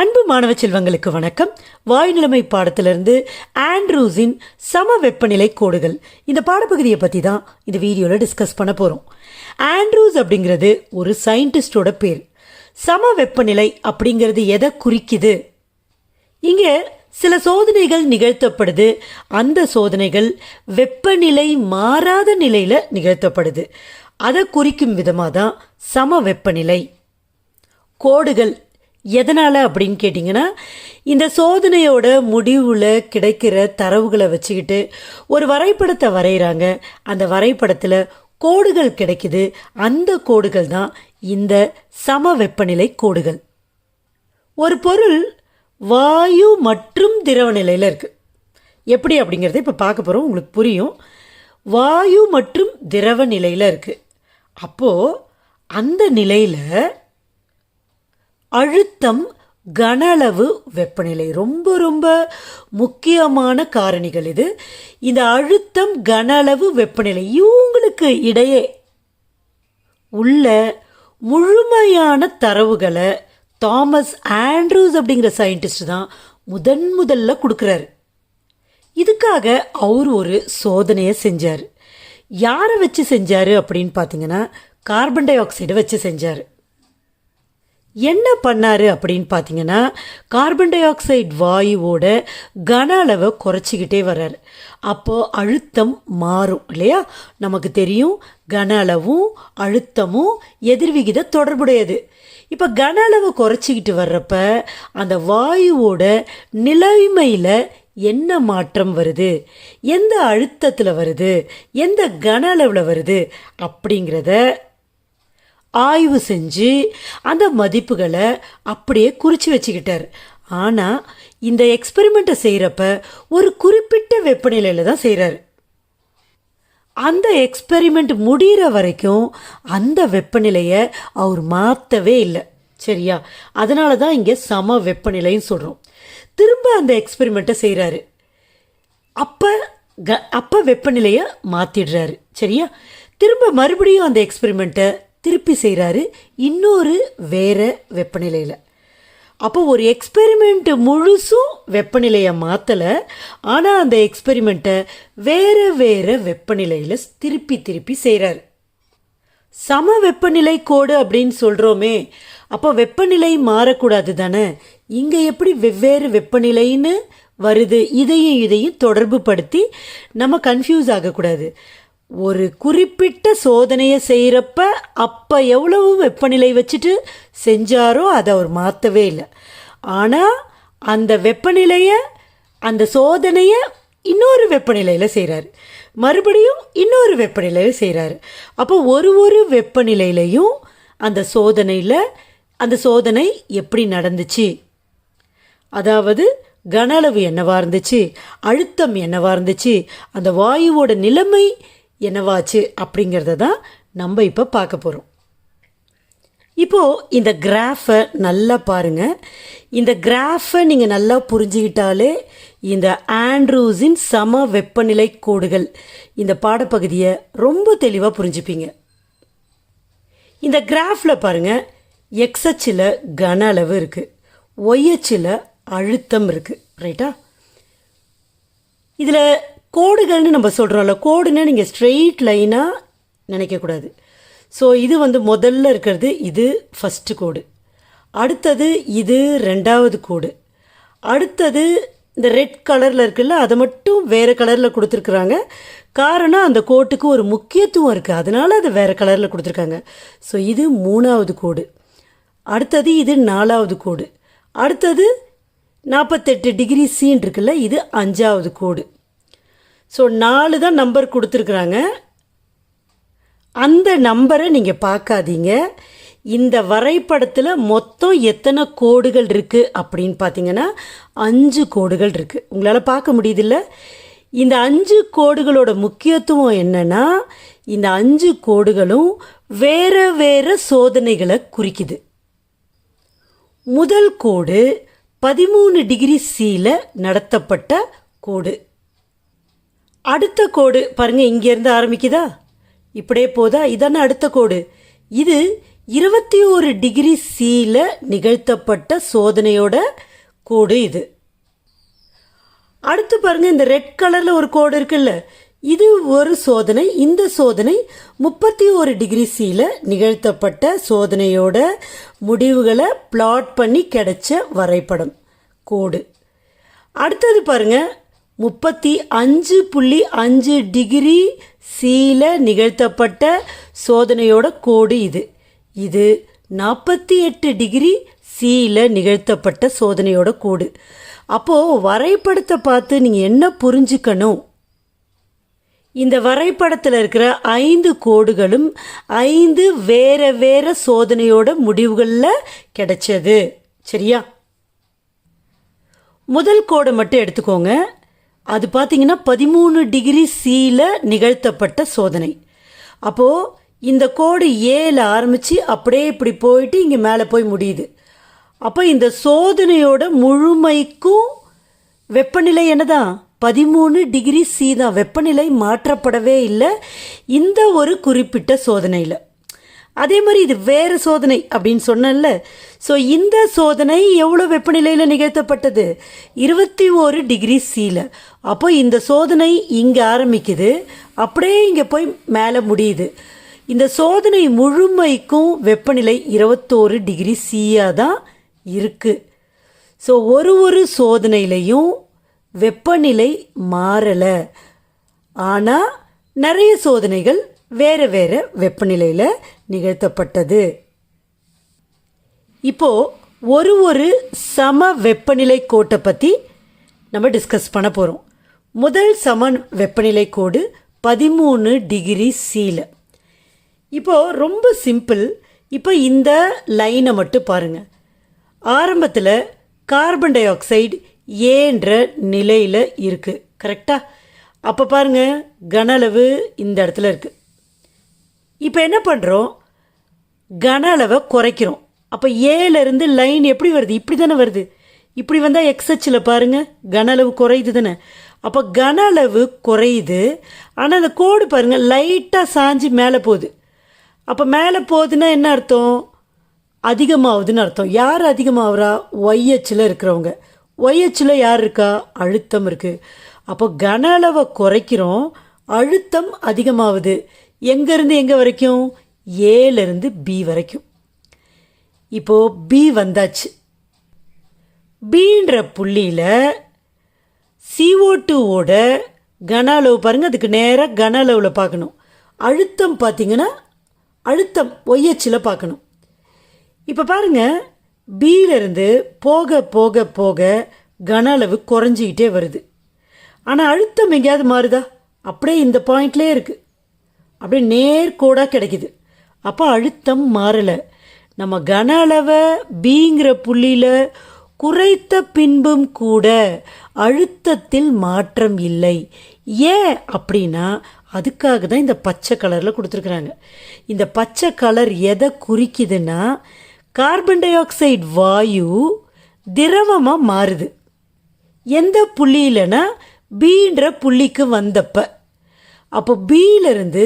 அன்பு மாணவ செல்வங்களுக்கு வணக்கம். வாயுநிலைமை பாடத்திலிருந்து ஆண்ட்ரூஸின் சம வெப்பநிலை கோடுகள். இந்த பாடப்பகுதியை பற்றி தான் இந்த வீடியோவில் டிஸ்கஸ் பண்ண போகிறோம் ஆண்ட்ரூஸ் அப்படிங்கிறது ஒரு சயின்டிஸ்டோட பேர். சம வெப்பநிலை அப்படிங்கிறது எதை குறிக்குது? இங்கே சில சோதனைகள் நிகழ்த்தப்படுது. அந்த சோதனைகள் வெப்பநிலை மாறாத நிலையில் நிகழ்த்தப்படுது. அதை குறிக்கும் விதமாக தான் சம வெப்பநிலை. கோடுகள் எதனால் அப்படின்னு கேட்டிங்கன்னா இந்த சோதனையோட முடிவில் கிடைக்கிற தரவுகளை வச்சுக்கிட்டு ஒரு வரைபடத்தை வரைகிறாங்க அந்த வரைபடத்தில் கோடுகள் கிடைக்குது. அந்த கோடுகள் தான் இந்த சம வெப்பநிலை கோடுகள். ஒரு பொருள் வாயு மற்றும் திரவ நிலையில் இருக்குது எப்படி அப்படிங்கிறத இப்போ பார்க்க போகிறோம் உங்களுக்கு புரியும். வாயு மற்றும் திரவ நிலையில் இருக்குது அப்போது அந்த நிலையில் அழுத்தம் கன அளவு வெப்பநிலை. ரொம்ப ரொம்ப முக்கியமான காரணிகள் இது. இந்த அழுத்தம் கன அளவு வெப்பநிலை இவங்களுக்கு இடையே உள்ள முழுமையான தரவுகளை தாமஸ் ஆண்ட்ரூஸ் அப்படிங்கிற சயின்டிஸ்ட் தான் முதன் முதல்ல கொடுக்குறாரு. இதுக்காக அவர் ஒரு சோதனையை செஞ்சார். யாரை வச்சு செஞ்சார் அப்படின்னு பார்த்தீங்கன்னா கார்பன் டை ஆக்சைடை வச்சு செஞ்சார். என்ன பண்ணார் அப்படின்னு பார்த்தீங்கன்னா கார்பன் டை ஆக்சைடு வாயுவோட கன அளவை குறைச்சிக்கிட்டே வர்றார். அப்போ அழுத்தம் மாறும் இல்லையா? நமக்கு தெரியும் கன அளவும் அழுத்தமும் எதிர்விகித தொடர்புடையது. இப்போ கன அளவை குறைச்சிக்கிட்டு வர்றப்ப அந்த வாயுவோட நிலைமையில் என்ன மாற்றம் வருது? எந்த அழுத்தத்தில் வருது? எந்த கன அளவில் வருது? அப்படிங்கிறத ஆய்வு செஞ்சு அந்த மதிப்புகளை அப்படியே குறித்து வச்சுக்கிட்டார். ஆனால் இந்த எக்ஸ்பெரிமெண்ட்டை செய்கிறப்ப ஒரு குறிப்பிட்ட வெப்பநிலையில் தான் செய்கிறார் அந்த எக்ஸ்பெரிமெண்ட் முடிகிற வரைக்கும் அந்த வெப்பநிலையை அவர் மாற்றவே இல்லை. சரியா? அதனால தான் இங்கே சம வெப்பநிலைன்னு சொல்கிறோம் திரும்ப அந்த எக்ஸ்பெரிமெண்ட்டை செய்கிறாரு அப்போ க அப்போ வெப்பநிலையை மாற்றிடுறாரு சரியா? திரும்ப மறுபடியும் அந்த எக்ஸ்பெரிமெண்ட்டை திருப்பி செய்கிறாரு இன்னொரு வேறு வெப்பநிலையில். அப்போ ஒரு எக்ஸ்பெரிமெண்ட்டு முழுசும் வெப்பநிலையை மாற்றலை ஆனால் அந்த எக்ஸ்பெரிமெண்ட்டை வேறு வேறு வெப்பநிலையில் திருப்பி திருப்பி செய்கிறாரு சம வெப்பநிலை கோடு அப்படின்னு சொல்கிறோமே அப்போ வெப்பநிலை மாறக்கூடாது தானே? இங்கே எப்படி வெவ்வேறு வெப்பநிலைன்னு வருது? இதையும் இதையும் தொடர்பு படுத்தி நம்ம கன்ஃபியூஸ் ஆகக்கூடாது. ஒரு குறிப்பிட்ட சோதனையை செய்கிறப்ப அப்போ எவ்வளவு வெப்பநிலை வச்சுட்டு செஞ்சாரோ அதை அவர் மாற்றவே இல்லை. ஆனால் அந்த வெப்பநிலையை அந்த சோதனையை இன்னொரு வெப்பநிலையில் செய்கிறாரு மறுபடியும் இன்னொரு வெப்பநிலையில் செய்கிறாரு அப்போ ஒரு ஒரு வெப்பநிலையிலையும் அந்த சோதனையில் அந்த சோதனை எப்படி நடந்துச்சு? அதாவது கன அளவு இருந்துச்சு? அழுத்தம் என்னவாக இருந்துச்சு? அந்த வாயுவோட நிலைமை என்னவாச்சு அப்படிங்கிறத தான் நம்ம இப்போ பார்க்க போகிறோம் இப்போது இந்த கிராஃபை நல்லா பாருங்கள் இந்த கிராஃபை நீங்கள் நல்லா புரிஞ்சுக்கிட்டாலே இந்த ஆண்ட்ரூஸின் சம வெப்பநிலை கோடுகள் இந்த பாடப்பகுதியை ரொம்ப தெளிவாக புரிஞ்சுப்பீங்க. இந்த கிராஃபில் பாருங்கள் எக்ஸச்சில் கன அளவு இருக்குது ஒய்யச்சில் அழுத்தம் இருக்குது ரைட்டா இதில் கோடுகள்னு நம்ம சொல்கிறோம்ல கோடுன்னா நீங்கள் ஸ்ட்ரெயிட் லைனாக நினைக்கக்கூடாது ஸோ இது வந்து முதல்ல இருக்கிறது இது ஃபஸ்ட்டு கோடு. அடுத்தது இது ரெண்டாவது கோடு. அடுத்தது இந்த ரெட் கலரில் இருக்குல்ல அதை மட்டும் வேறு கலரில் கொடுத்துருக்குறாங்க. காரணம் அந்த கோட்டுக்கு ஒரு முக்கியத்துவம் இருக்குது அதனால் அதை வேறு கலரில் கொடுத்துருக்காங்க. ஸோ இது மூணாவது கோடு. அடுத்தது இது நாலாவது கோடு. அடுத்தது நாற்பத்தெட்டு டிகிரி சீன் இருக்குல்ல இது அஞ்சாவது கோடு. ஸோ நாலு தான் நம்பர் கொடுத்துருக்குறாங்க. அந்த நம்பரை நீங்கள் பார்க்காதீங்க. இந்த வரைபடத்தில் மொத்தம் எத்தனை கோடுகள் இருக்குது அப்படின்னு பார்த்தீங்கன்னா அஞ்சு கோடுகள் இருக்குது உங்களால் பார்க்க முடியுதில்ல? இந்த அஞ்சு கோடுகளோட முக்கியத்துவம் என்னென்னா இந்த அஞ்சு கோடுகளும் வேறு வேறு சோதனைகளை குறிக்குது. முதல் கோடு பதிமூணு டிகிரி சீல நடத்தப்பட்ட கோடு. அடுத்த கோடு பாருங்கள் இங்கேருந்து ஆரம்பிக்குதா? இப்படியே போதா? இதானே அடுத்த கோடு. இது இருபத்தி ஒரு டிகிரி சியில் நிகழ்த்தப்பட்ட சோதனையோட கோடு இது. அடுத்து பாருங்க இந்த ரெட் கலரில் ஒரு கோடு இருக்குல்ல இது ஒரு சோதனை இந்த சோதனை முப்பத்தி ஒரு டிகிரி சியில் நிகழ்த்தப்பட்ட சோதனையோட முடிவுகளை பிளாட் பண்ணி கிடைச்ச வரைபடம் கோடு. அடுத்தது பாருங்கள் முப்பத்தி அஞ்சு புள்ளி அஞ்சு டிகிரி சியில் நிகழ்த்தப்பட்ட சோதனையோட கோடு இது. இது நாற்பத்தி எட்டு டிகிரி சியில் நிகழ்த்தப்பட்ட சோதனையோட கோடு. அப்போது வரைபடத்தை பார்த்து நீங்கள் என்ன புரிஞ்சுக்கணும்? இந்த வரைபடத்தில் இருக்கிற ஐந்து கோடுகளும் ஐந்து வேற வேற சோதனையோட முடிவுகளில் கிடைச்சது. சரியா? முதல் கோடை மட்டும் எடுத்துக்கோங்க. அது பார்த்தீங்கன்னா பதிமூணு டிகிரி சியில் நிகழ்த்தப்பட்ட சோதனை. அப்போது இந்த கோடு ஏல ஆரம்பித்து அப்படியே இப்படி போயிட்டு இங்கே மேலே போய் முடியுது. அப்போ இந்த சோதனையோட முழுமைக்கும் வெப்பநிலை என்னதான் பதிமூணு டிகிரி சி தான். வெப்பநிலை மாற்றப்படவே இல்லை. இந்த ஒரு குறிப்பிட்ட சோதனையில். அதே மாதிரி இது வேறு சோதனை அப்படின்னு சொன்னேன்ல. ஸோ இந்த சோதனை எவ்வளோ வெப்பநிலையில் நிகழ்த்தப்பட்டது? இருபத்தி ஒரு டிகிரி சியில் அப்போ இந்த சோதனை இங்கே ஆரம்பிக்குது. அப்படியே இங்கே போய் மேலே முடியுது. இந்த சோதனை முழுமைக்கும் வெப்பநிலை இருபத்தோரு டிகிரி சியாக தான் இருக்குது ஸோ ஒரு ஒரு சோதனையிலையும் வெப்பநிலை மாறலை. ஆனால் நிறைய சோதனைகள் வேறு வேறு வெப்பநிலையில் நிகழ்த்தப்பட்டது. இப்போ ஒரு ஒரு சம வெப்பநிலை கோட்டை பற்றி நம்ம டிஸ்கஸ் பண்ண போகிறோம் முதல் சம வெப்பநிலை கோடு பதிமூணு டிகிரி சீல இப்போது ரொம்ப சிம்பிள் இப்போ இந்த லைனை மட்டும் பாருங்கள் ஆரம்பத்தில் கார்பன் டை ஆக்சைடு ஏன்ற நிலையில் இருக்குது கரெக்டாக அப்போ பாருங்கள் கன அளவு இந்த இடத்துல இருக்குது இப்போ என்ன பண்ணுறோம் கன அளவை குறைக்கிறோம். அப்போ ஏலேருந்து லைன் எப்படி வருது? இப்படி தானே வருது. இப்படி வந்தால் எக்ஸச்சில் பாருங்கள் கன அளவு குறையுது தானே. அப்போ கன அளவு குறையுது. ஆனால் அந்த கோடு பாருங்கள் லைட்டாக சாஞ்சு மேலே போகுது. அப்போ மேலே போகுதுன்னா என்ன அர்த்தம்? அதிகமாகுதுன்னு அர்த்தம். யார் அதிகமாகறா ஒய்ஹெச்சில் இருக்கிறவங்க. ஒய்ஹெச்சில் யார் இருக்கா? அழுத்தம் இருக்குது அப்போ கன அளவை குறைக்கிறோம் அழுத்தம் அதிகமாகுது. எங்கேருந்து எங்கே வரைக்கும்? ஏலேருந்து பி வரைக்கும். இப்போது பி வந்தாச்சு. பீன்ற புள்ளியில் சிஓ டூவோட கன அளவு பாருங்கள் அதுக்கு நேராக கன அளவில் பார்க்கணும். அழுத்தம் பார்த்தீங்கன்னா அழுத்தம் ஒய்யச்சில் பார்க்கணும். இப்போ பாருங்க பியிலிருந்து போக போக போக கன அளவு குறைஞ்சிக்கிட்டே வருது. ஆனால் அழுத்தம் எங்கேயாவது மாறுதா? அப்படியே இந்த பாயிண்ட்லேயே இருக்குது அப்படியே நேர்கோடாக கிடைக்குது. அப்போ அழுத்தம் மாறலை. நம்ம கன அளவை பிங்கிற புள்ளியில் குறைத்த பின்பும் கூட அழுத்தத்தில் மாற்றம் இல்லை. ஏன் அப்படின்னா அதுக்காக தான் இந்த பச்சை கலரில் கொடுத்துருக்குறாங்க. இந்த பச்சை கலர் எதை குறிக்குதுன்னா கார்பன் டை ஆக்சைடு வாயு திரவமாக மாறுது. எந்த புள்ளியிலனா பீன்ற புள்ளிக்கு வந்தப்போ. அப்போ பியிலிருந்து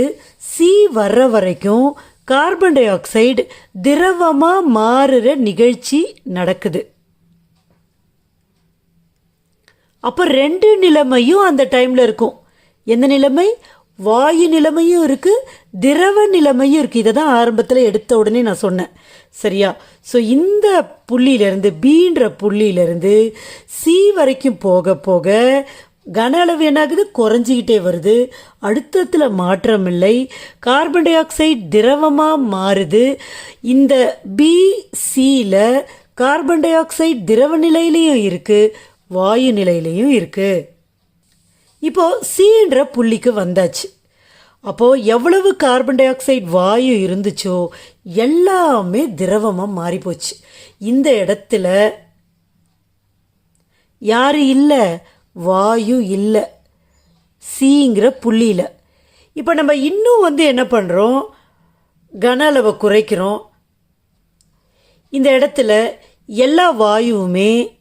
சி வர்ற வரைக்கும் கார்பன் டை ஆக்சைடு திரவமாக மாறுற நிகழ்ச்சி நடக்குது. அப்போ ரெண்டு நிலைமையும் அந்த டைமில் இருக்கும். எந்த நிலைமை? வாயு நிலைமையும் இருக்குது திரவ நிலைமையும் இருக்குது இதை தான் ஆரம்பத்தில் எடுத்த உடனே நான் சொன்னேன். சரியா? ஸோ இந்த புள்ளியிலேருந்து பீன்ற புள்ளியிலேருந்து சி வரைக்கும் போக போக கன அளவு என்னாகுது? குறைஞ்சிக்கிட்டே வருது. அழுத்தத்தில் மாற்றம் இல்லை கார்பன் டை ஆக்சைடு திரவமாக மாறுது. இந்த பிசியில் கார்பன் டை ஆக்சைடு திரவ நிலையிலையும் இருக்குது வாயு நிலையிலையும் இருக்குது இப்போது சின்ற புள்ளிக்கு வந்தாச்சு. அப்போது எவ்வளவு கார்பன் டை ஆக்சைடு வாயு இருந்துச்சோ எல்லாமே திரவமாக மாறிப்போச்சு. இந்த இடத்துல யார் இல்லை? வாயு இல்லை. சீங்கிற புள்ளியில். இப்போ நம்ம இன்னும் வந்து என்ன பண்ணுறோம் கன அளவை குறைக்கிறோம். இந்த இடத்துல எல்லா வாயுவுமே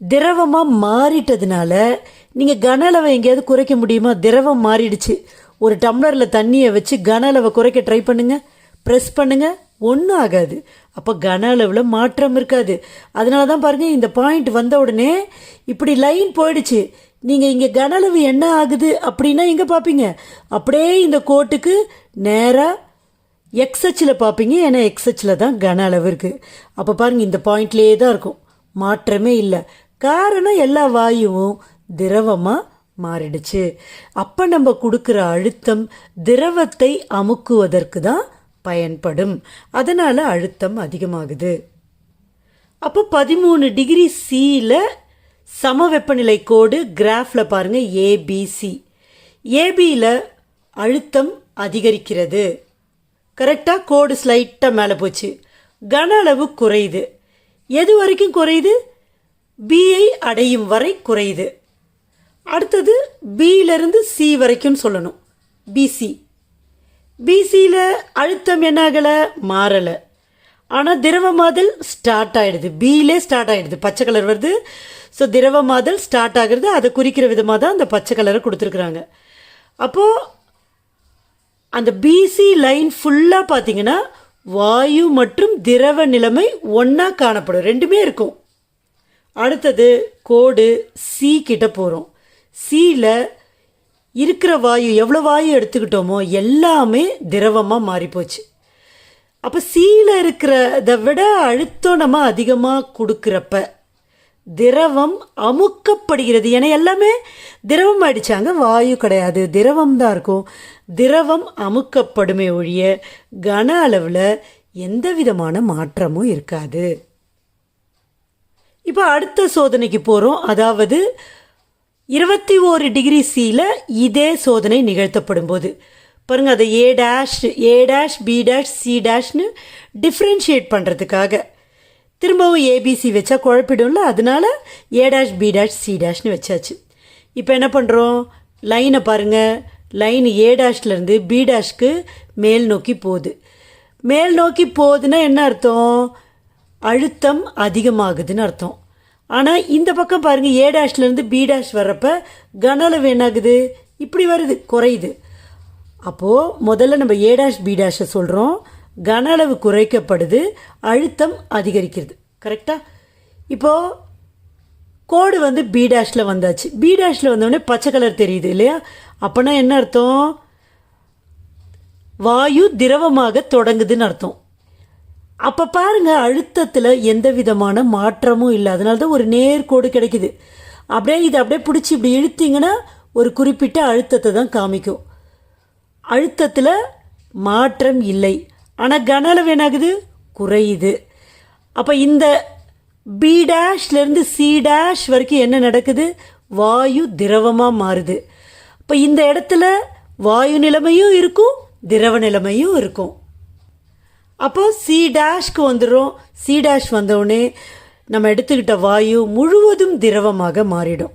திரவமாக மாறிட்டதுனால நீங்கள் கன அளவை எங்கேயாவது குறைக்க முடியுமா? திரவம் மாறிடுச்சு. ஒரு டம்ளரில் தண்ணியை வச்சு கன அளவை குறைக்க ட்ரை பண்ணுங்கள் ப்ரெஸ் பண்ணுங்க. ஒன்றும் ஆகாது. அப்போ கன அளவில் மாற்றம் இருக்காது. அதனால தான் பாருங்கள் இந்த பாயிண்ட் வந்த உடனே இப்படி லைன் போயிடுச்சு. நீங்கள் இங்கே கன அளவு என்ன ஆகுது அப்படின்னா எங்கே பார்ப்பீங்க அப்படியே இந்த கோட்டுக்கு நேராக எக்ஸ்ஹெச்சில் பார்ப்பீங்க ஏன்னா எக்ஸ்ஹெச்சில் தான் கன அளவு இருக்குது அப்போ பாருங்கள் இந்த பாயிண்ட்லேயே தான் இருக்கும். மாற்றமே இல்லை. காரணம் எல்லா வாயுவும் திரவமாக மாறிடுச்சு. அப்போ நம்ம கொடுக்குற அழுத்தம் திரவத்தை அமுக்குவதற்கு தான் பயன்படும். அதனால் அழுத்தம் அதிகமாகுது. அப்போ பதிமூணு டிகிரி சியில் சம வெப்பநிலை கோடு கிராஃபில் பாருங்கள் ஏபிசி ஏபியில் அழுத்தம் அதிகரிக்கிறது. கரெக்டாக கோடு ஸ்லைட்டாக மேலே போச்சு. கன அளவு குறையுது. எது வரைக்கும் குறையுது? பிஐ அடையும் வரை குறையுது. அடுத்தது பியிலிருந்து சி வரைக்கும் சொல்லணும். பிசி பிசியில் அழுத்தம் என்ன ஆகலை மாறலை ஆனால் திரவமாதல் ஸ்டார்ட் ஆகிடுது பியிலே ஸ்டார்ட் ஆகிடுது பச்சை கலர் வருது. ஸோ திரவமாதல் ஸ்டார்ட் ஆகிறது அதை குறிக்கிற விதமாக தான் அந்த பச்சை கலரை கொடுத்துருக்குறாங்க. அப்போது அந்த பிசி லைன் ஃபுல்லாக பார்த்தீங்கன்னா வாயு மற்றும் திரவ நிலைமை ஒன்றா காணப்படும். ரெண்டுமே இருக்கும். அடுத்தது கோடு சி கிட்ட போகிறோம் சியில் இருக்கிற வாயு எவ்வளோ வாயு எடுத்துக்கிட்டோமோ எல்லாமே திரவமாக மாறிப்போச்சு. அப்போ சீல இருக்கிறத விட அழுத்தம் நம்ம அதிகமாக கொடுக்குறப்ப திரவம் அமுக்கப்படுகிறது. ஏன்னா எல்லாமே திரவம் ஆயிடுச்சாங்க வாயு கிடையாது திரவம் தான் இருக்கும். திரவம் அமுக்கப்படுமே ஒழிய கன அளவில் எந்த விதமான மாற்றமும் இருக்காது. இப்போ அடுத்த சோதனைக்கு போகிறோம் அதாவது இருபத்தி ஓரு டிகிரி சியில் இதே சோதனை நிகழ்த்தப்படும் போது பாருங்கள் அதை A dash A dash B dash C டேஷ்னு differentiate பண்ணுறதுக்காக திரும்பவும் ஏபிசி வச்சா குழப்பிடும்ல அதனால A dash B dash C டேஷ்னு வச்சாச்சு. இப்போ என்ன பண்ணுறோம் லைனை பாருங்கள் லைன் ஏ டேஷ்லேருந்து பி டேஷ்க்கு மேல் நோக்கி போகுது. மேல் நோக்கி போகுதுன்னா என்ன அர்த்தம்? அழுத்தம் அதிகமாகுதுன்னு அர்த்தம். ஆனால் இந்த பக்கம் பாருங்கள் ஏ டேஷ்லேருந்து பி டேஷ் வர்றப்ப கன அளவு என்னாகுது? இப்படி வருது குறையுது. அப்போது முதல்ல நம்ம ஏ டேஷ் பி டேஷை சொல்கிறோம் கன அளவு குறைக்கப்படுது அழுத்தம் அதிகரிக்கிறது. கரெக்டாக இப்போது கோடு வந்து பி டேஷில் வந்தாச்சு. பி டேஷில் வந்தோடனே பச்சை கலர் தெரியுது இல்லையா? அப்போனா என்ன அர்த்தம்? வாயு திரவமாக தொடங்குதுன்னு அர்த்தம். அப்போ பாருங்கள் அழுத்தத்தில் எந்த விதமான மாற்றமும் இல்லை. அதனால தான் ஒரு நேர்கோடு கிடைக்குது. அப்படியே இதை அப்படியே பிடிச்சி இப்படி இழுத்தீங்கன்னா ஒரு குறிப்பிட்ட அழுத்தத்தை தான் காமிக்கும். அழுத்தத்தில் மாற்றம் இல்லை. ஆனால் கன அளவு என்னாகுது? குறையுது. அப்போ இந்த பி டேஷ்லேருந்து சி டேஷ் வரைக்கும் என்ன நடக்குது? வாயு திரவமாக மாறுது. இப்போ இந்த இடத்துல வாயு நிலைமையும் இருக்கும் திரவ நிலைமையும் இருக்கும். அப்போது சி டேஷ்க்கு வந்துடும் சி டேஷ் வந்தவுடனே நம்ம எடுத்துக்கிட்ட வாயு முழுவதும் திரவமாக மாறிடும்.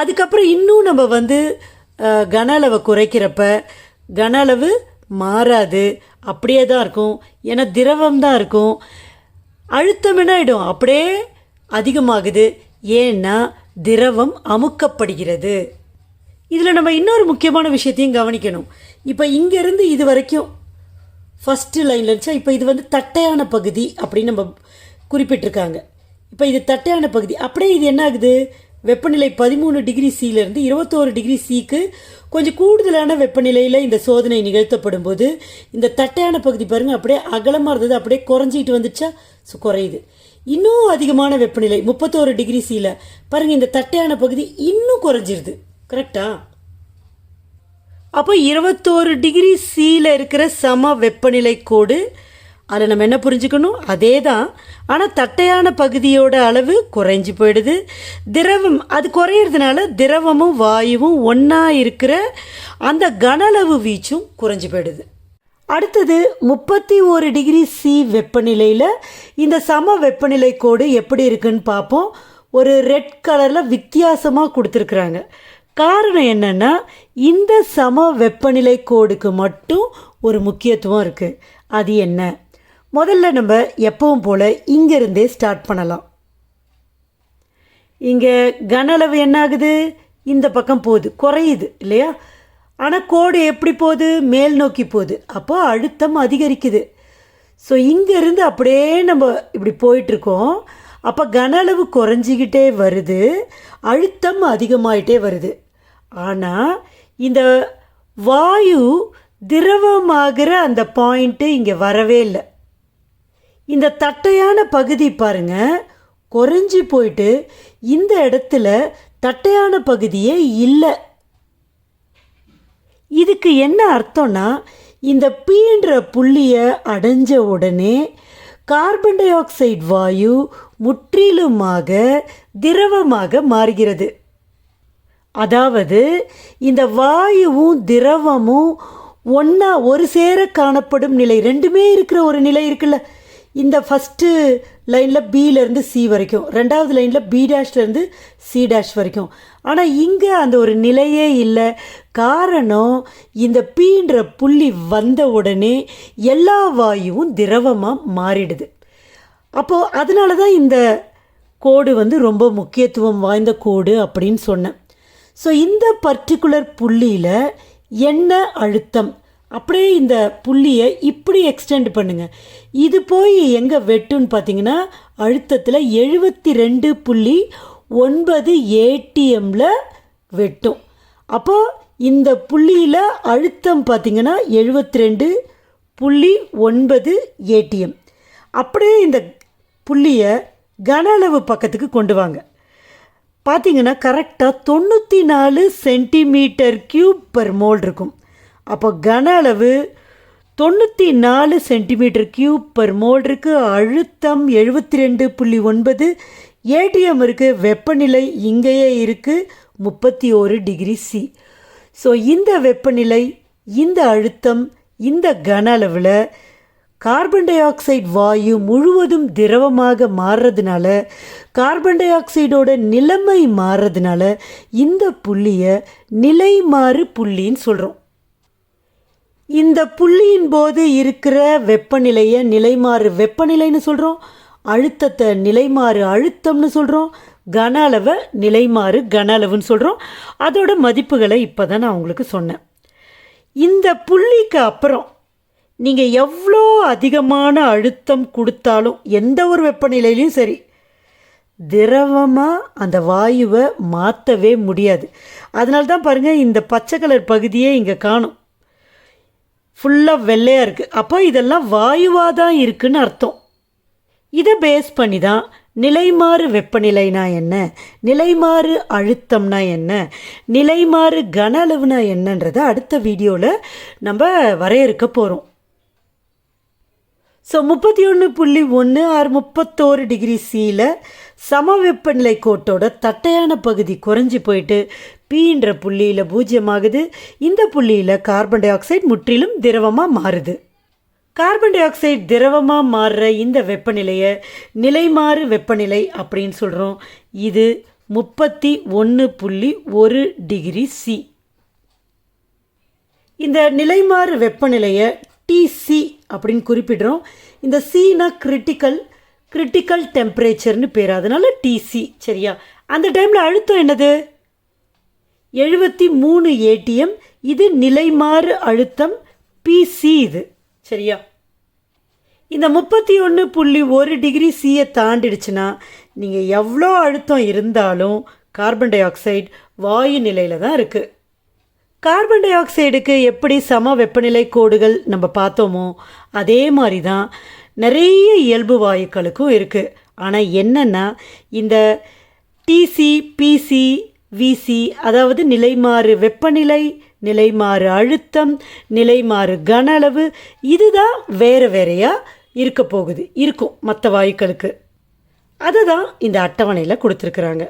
அதுக்கப்புறம் இன்னும் நம்ம வந்து கன அளவை குறைக்கிறப்ப கன அளவு மாறாது. அப்படியே தான் இருக்கும். ஏன்னா திரவம் தான் இருக்கும். அழுத்தம் என்ன ஆகிடும் அப்படியே அதிகமாகுது. ஏன்னா திரவம் அமுக்கப்படுகிறது. இதில் நம்ம இன்னொரு முக்கியமான விஷயத்தையும் கவனிக்கணும். இப்போ இங்கேருந்து இது வரைக்கும் ஃபஸ்ட்டு லைனில் இருந்துச்சா இப்போ இது வந்து தட்டையான பகுதி அப்படின்னு நம்ம குறிப்பிட்டிருக்காங்க. இப்போ இது தட்டையான பகுதி. அப்படியே இது என்ன ஆகுது? வெப்பநிலை பதிமூணு டிகிரி சியிலேருந்து இருபத்தோரு டிகிரி சிக்கு கொஞ்சம் கூடுதலான வெப்பநிலையில் இந்த சோதனை நிகழ்த்தப்படும் போது இந்த தட்டையான பகுதி பாருங்கள் அப்படியே அகலமாக இருந்தது அப்படியே குறைஞ்சிட்டு வந்துச்சா ஸோ குறையுது. இன்னும் அதிகமான வெப்பநிலை முப்பத்தோரு டிகிரி சியில் பாருங்கள் இந்த தட்டையான பகுதி இன்னும் குறைஞ்சிருது. கரெக்டாக அப்போ இருபத்தோரு டிகிரி சியில் இருக்கிற சம வெப்பநிலை கோடு அதில் நம்ம என்ன புரிஞ்சுக்கணும்? அதே தான் ஆனால் தட்டையான பகுதியோட அளவு குறைஞ்சி போயிடுது. திரவம் அது குறையிறதுனால திரவமும் வாயுவும் ஒன்றா இருக்கிற அந்த கனளவு வீச்சும் குறைஞ்சி போயிடுது. அடுத்தது முப்பத்தி ஒரு டிகிரி சி வெப்பநிலையில் இந்த சம வெப்பநிலை கோடு எப்படி இருக்குன்னு பார்ப்போம். ஒரு ரெட் கலரில் வித்தியாசமாக கொடுத்துருக்குறாங்க. காரணம் என்னென்னா இந்த சம வெப்பநிலை கோடுக்கு மட்டும் ஒரு முக்கியத்துவம் இருக்குது அது என்ன? முதல்ல நம்ம எப்பவும் போல் இங்கேருந்தே ஸ்டார்ட் பண்ணலாம். இங்கே கன அளவு என்ன ஆகுது இந்த பக்கம் போகுது. குறையுது இல்லையா? ஆனால் கோடு எப்படி போகுது? மேல் நோக்கி போகுது. அப்போ அழுத்தம் அதிகரிக்குது. ஸோ இங்கேருந்து அப்படியே நம்ம இப்படி போயிட்டுருக்கோம். அப்போ கன அளவு குறைஞ்சிக்கிட்டே வருது. அழுத்தம் அதிகமாயிட்டே வருது. ஆனால் இந்த வாயு திரவமாகிற அந்த பாயிண்ட்டு இங்கே வரவே இல்லை. இந்த தட்டையான பகுதி பாருங்க குறைஞ்சி போயிட்டு இந்த இடத்துல தட்டையான பகுதியே இல்லை. இதுக்கு என்ன அர்த்தம்னா இந்த பீன்ற புள்ளியை அடைஞ்ச உடனே கார்பன் டை ஆக்சைடு வாயு முற்றிலுமாக திரவமாக மாறுகிறது. அதாவது இந்த வாயுவும் திரவமும் ஒன்றா ஒரு சேர காணப்படும் நிலை. ரெண்டுமே இருக்கிற ஒரு நிலை இருக்குல்ல. இந்த ஃபஸ்ட்டு லைனில் பியிலேருந்து சி வரைக்கும். ரெண்டாவது லைனில் பி டேஷ்லேருந்து சி டேஷ் வரைக்கும். ஆனால் இங்கே அந்த ஒரு நிலையே இல்லை. காரணம் இந்த பீன்ற புள்ளி வந்த உடனே எல்லா வாயுவும் திரவமாக மாறிடுது. அப்போது அதனால தான் இந்த கோடு வந்து ரொம்ப முக்கியத்துவம் வாய்ந்த கோடு அப்படின்னு சொன்னேன். ஸோ இந்த பர்டிகுலர் புள்ளியில் என்ன அழுத்தம்? அப்படியே இந்த புள்ளியை இப்படி எக்ஸ்டெண்ட் பண்ணுங்கள் இது போய் எங்கே வெட்டுன்னு பார்த்தீங்கன்னா அழுத்தத்தில் எழுபத்தி ரெண்டு புள்ளி ஒன்பது ஏடிஎம்மில் வெட்டும். அப்போது இந்த புள்ளியில் அழுத்தம் பார்த்தீங்கன்னா எழுபத்தி ரெண்டு புள்ளி ஒன்பது ஏடிஎம் அப்படியே இந்த புள்ளியை கன அளவு பக்கத்துக்கு கொண்டு வாங்க. பார்த்தீங்கன்னா கரெக்டாக தொண்ணூற்றி நாலு சென்டிமீட்டர் கியூப் பர் மோல் இருக்கும். அப்போ கன அளவு தொண்ணூற்றி நாலு சென்டிமீட்டர் கியூப் பர் மோல் இருக்குது அழுத்தம் எழுபத்தி ரெண்டு புள்ளி ஒன்பது. ஏடிஎம் இருக்குது வெப்பநிலை இங்கேயே இருக்குது முப்பத்தி ஒரு டிகிரி சி ஸோ இந்த வெப்பநிலை இந்த அழுத்தம் இந்த கன அளவில் கார்பன் டை ஆக்சைடு வாயு முழுவதும் திரவமாக மாறுறதுனால கார்பன் டை ஆக்சைடோட நிலைமை மாறுறதுனால இந்த புள்ளியை நிலைமாறு புள்ளின்னு சொல்கிறோம் இந்த புள்ளியின் போது இருக்கிற வெப்பநிலையை நிலைமாறு வெப்பநிலைன்னு சொல்கிறோம் அழுத்தத்தை நிலைமாறு அழுத்தம்னு சொல்கிறோம் கன அளவை நிலைமாறு கன அளவுன்னு சொல்கிறோம் அதோட மதிப்புகளை இப்போ தான் நான் உங்களுக்கு சொன்னேன். இந்த புள்ளிக்கு அப்புறம் நீங்கள் எவ்வளோ அதிகமான அழுத்தம் கொடுத்தாலும் எந்த ஒரு வெப்பநிலையிலையும் சரி திரவமாக அந்த வாயுவை மாற்றவே முடியாது. அதனால தான் பாருங்கள் இந்த பச்சை கலர் பகுதியே இங்கே காணும். ஃபுல்லாக வெள்ளையாக இருக்குது அப்போ இதெல்லாம் வாயுவாக தான் இருக்குதுன்னு அர்த்தம். இதை பேஸ் பண்ணி தான் நிலைமாறு வெப்பநிலைனா என்ன? நிலைமாறு அழுத்தம்னா என்ன? நிலைமாறு கன அளவுனா என்னன்றதை அடுத்த வீடியோவில் நம்ம வரையறுக்க போகிறோம் ஸோ முப்பத்தி ஒன்று புள்ளி ஒன்று ஆறு முப்பத்தோரு டிகிரி சியில் சம வெப்பநிலை கோட்டோட தட்டையான பகுதி குறைஞ்சி போயிட்டு பீன்ற புள்ளியில் பூஜ்ஜியமாகுது இந்த புள்ளியில் கார்பன் டை ஆக்சைடு முற்றிலும் திரவமாக மாறுது. கார்பன் டை ஆக்சைடு திரவமாக மாறுற இந்த வெப்பநிலையை நிலைமாறு வெப்பநிலை அப்படின்னு சொல்கிறோம் இது முப்பத்தி ஒன்று புள்ளி ஒரு டிகிரி சி இந்த நிலைமாறு வெப்பநிலையை டிசி அப்படின்னு குறிப்பிடுறோம். இந்த சீனா கிரிட்டிக்கல் கிரிட்டிக்கல் டெம்பரேச்சர்னு பேர். அதனால் டிசி சரியா? அந்த டைமில் அழுத்தம் என்னது? எழுபத்தி மூணு ஏடிஎம் இது நிலைமாறு அழுத்தம் பிசி இது சரியா? இந்த முப்பத்தி ஒன்று புள்ளி ஒரு டிகிரி சியை தாண்டிடுச்சுன்னா நீங்கள் எவ்வளோ அழுத்தம் இருந்தாலும் கார்பன் டை ஆக்சைடு வாயு நிலையில் தான் இருக்குது கார்பன் டை ஆக்சைடுக்கு எப்படி சம வெப்பநிலை கோடுகள் நம்ம பார்த்தோமோ அதே மாதிரி தான் நிறைய இயல்பு வாயுக்களுக்கும் இருக்குது ஆனால் என்னென்னா இந்த டிசி பிசி விசி அதாவது நிலைமாறு வெப்பநிலை நிலைமாறு அழுத்தம் நிலைமாறு கன அளவு இதுதான் வேறு வேறையாக இருக்க போகுது இருக்கும் மற்ற வாயுக்களுக்கு. அதை தான் இந்த அட்டவணையில் கொடுத்துருக்குறாங்க.